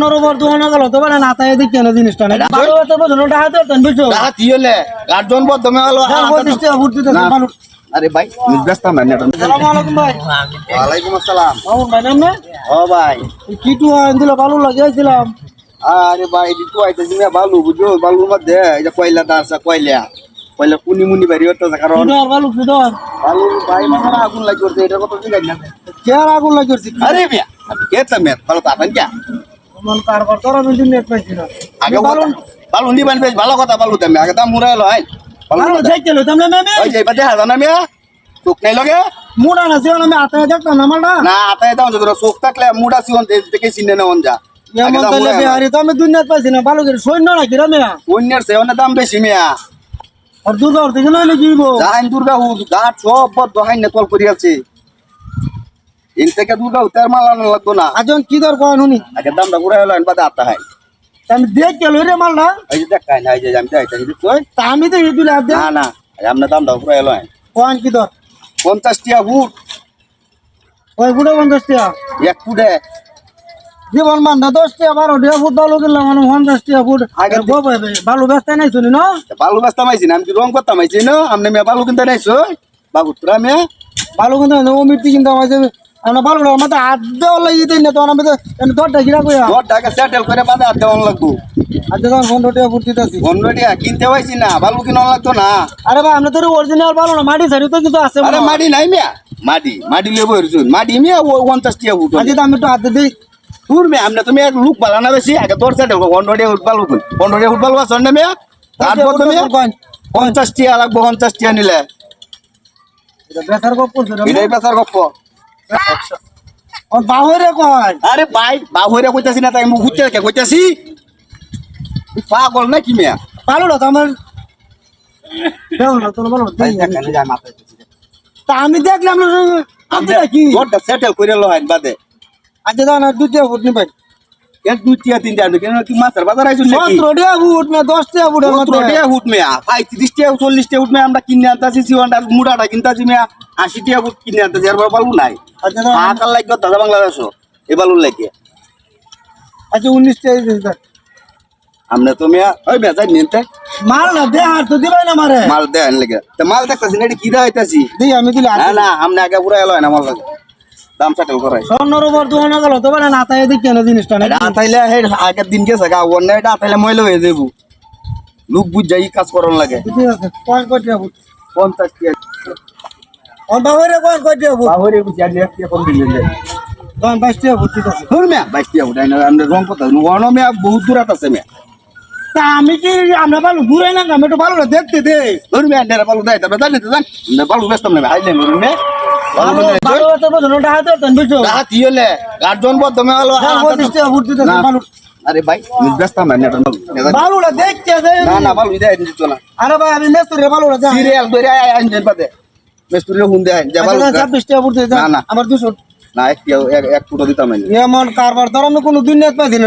স্বর্ণর উপর দোকানে গেল তো বলে না তাই দেখি না জিনিসটা না ভালো হতে বোঝো ওটা হাতে তেন বুঝছ? হাতি হলে গার্জন বদ্ধ মে হলো পঁচিশ টাকা ভর্তি দিতে ভালো আরে ভাই ব্যস্ত না সালাম আলাইকুম ভাই। ওয়ালাইকুম আসসালাম। মামুন ভাই নাম না? ও ভাই। কিটু দিল ভালো লাগিয়েছিলাম আরে ভাই এটি তো আইতেছি না বালু বুঝো বালুর মধ্যে যে কয়লা দাঁড়ছে কয়লা। কয়লা কুনি মুনি বাড়ি হতেছে কারণ ভালো কিডর বালু ভাই মানে আগুন লাগি করছে এটা কত ঠিক আছে কে আগুন লাগিয়েছি আরে মিয়া কে তুমি ভালো তো কে? মন কারবার তোর আমি নেট পাইছি না। আগে বেশ ভালো কথা বালু আগে দাম ওই যে বাদে হাজার না মিয়া চোখ নাই লগে? মুড়া না ছিল আমি হাতে দেখতাম না মালটা? না আতায় দাও যদি চোখ থাকলে মুডা সিওন দেখে চিনে না যা। এমন তাহলে বিহারি তো আমি দুনিয়াত পাইছি না ভালো করে সৈন্য নাকি রে মেয়া? অন্যের সে অনেক দাম বেশি মিয়া। আর দুর্গা ওর থেকে নইলে কি হইবো? জাহান দুর্গা হুদ গাছ সব বদ্ধ হাইন তল করি এন থেকে দুর্গা হুতার মালানো লাগতো না। আজন কি দর কয় নুনি আগে দামটা ঘুরে হলো বাদে আত্মা হয়। আমি দেখ গেল রে মালটা? এই যে দেখ খাই না এই যে আমি যাইতে দিচ্ছি তা আমি তো এই দুলে না না আপনার দামটা ঘুরে হলো। কয় কি দর? পঞ্চাশ টিয়া ফুট। ওই বুড়ো পঞ্চাশ টাকা। এক ফুটে। জীবন বান্ধা দশ টাকা বারো টাকা ফুট ভালো কিনলাম মানে পঞ্চাশ টাকা ফুট। আগে ভালো ব্যস্ত নাই শুনি না বালু ব্যস্ত মাইছি না আমি কি রং করতাম আইছি না? আপনি মেয়ে বালু কিনতে নাইছো? বাগুত্রা মেয়ে? ভালো কিন্তু মিট্টি কিন্তু আমার আমরা ভালো না আমাদের হাত দেওয়ার লাগিয়ে দিই না তো আমি তো দরটা কিনা কইয়া দশ টাকা সেটেল করে বাদে আর দেওয়ান লাগবো। আর দেখুন পনেরো টাকা ফুট দিতেছি। পনেরো টিয়া কিনতে পাইছি না বালু কিনা লাগতো না। আরে ভাই আমরা তো অরিজিনাল ভালো না মাটি সারি তো কিছু আছে আরে মাটি নাই মিয়া মাটি মাটি লেবো এরছুন মাটি মিয়া ও পঞ্চাশ টিয়া ফুট আজ তো আমি একটু হাতে দিই। দূর মেয়ে আমরা তুমি এক লুক বালানা বেশি আগে তোর সাথে পনেরো টিয়া ফুট বালু কুন পনেরো টিয়া ফুট বালু আছে না মেয়া? তারপর তুমি পঞ্চাশ টিয়া লাগবো পঞ্চাশ টিয়া নিলে এটাই গপ্প। বাহরে কয়। আরে ভাই কইতাছি না তাই মুখ ঘুরতে রেখে কইতাছি। তুই পাগল না কি মেয়া ভালো না তো আমার না তোর ভালো তা আমি দেখলাম না কি তোরটা সেটেল করে লো বাদে। আজ দাও না দুটিয়া ফুট নি কেন দুই টিয়া তিন টিয়া কেন কি মাছের বাজার আইছুন নাকি? সতেরো টাকা ফুট না দশ টাকা ফুট আমার সতেরো টিয়া ফুট মেয়া ভাই তিরিশ টিয়া চল্লিশ টিয়া ফুট মেয়া আমরা কিনে আনতাছি সিওয়ান্ডার মুড়াটা কিনতাছি মেয়া আশি টিয়া ফুট কিনে আনতাছি আর বালু নাই। আচ্ছা আকার লাগবে দাদা বাংলাদেশও এ বালুর লাগে। আচ্ছা উনিশ টাকা দিস আমরা তো মেয়া ওই যাই নিতে মাল না দে আর তো দিবাই না মারে। মাল দেন লেগে। তো মাল দেখতাছি না এটা কি দেখাইতাছি দিই আমি দিলে না না আমরা আগে পুরো এলো না মাল লাগে। দাম সেটেল করাই স্বর্ণর উপর দোকানে গেল তো বলে না তাই দেখি না জিনিসটা না আতাইলে হে আগের দিন গেছে গা অন্য এটা আতাইলে ময়লা হয়ে যাব লোক বুঝ যাই কাজ করন লাগে। ঠিক আছে কয় কয় টাকা ও বাহরে কয় টাকা ফুট বাহরে বুঝি আর এক টিয়া কম দিলে দশ বাইশ টাকা ফুট ঠিক আছে। ধর মেয়া বাইশ টিয়া উঠাই না আমরা রং কথা মেয়া বহুত দূরাত আছে মেয়া। তা আমি কি আমরা ভালো ঘুরে না আমি একটু ভালো না দেখতে দে। ধর মেয়া দেয় জানি তো জান না মরুন আরে ভাই ব্যস্ত না দেখতে না না দেয় না। আরে ভাই আমি সিরিয়াল ধরে আইন মেস্তুরি হুন দেয় যা টাকা না, না। আমার দুশো। না এক এক ফুটো দিতাম এমন কারবার ধর আমি কোনো দুনিয়াত পাইছি না।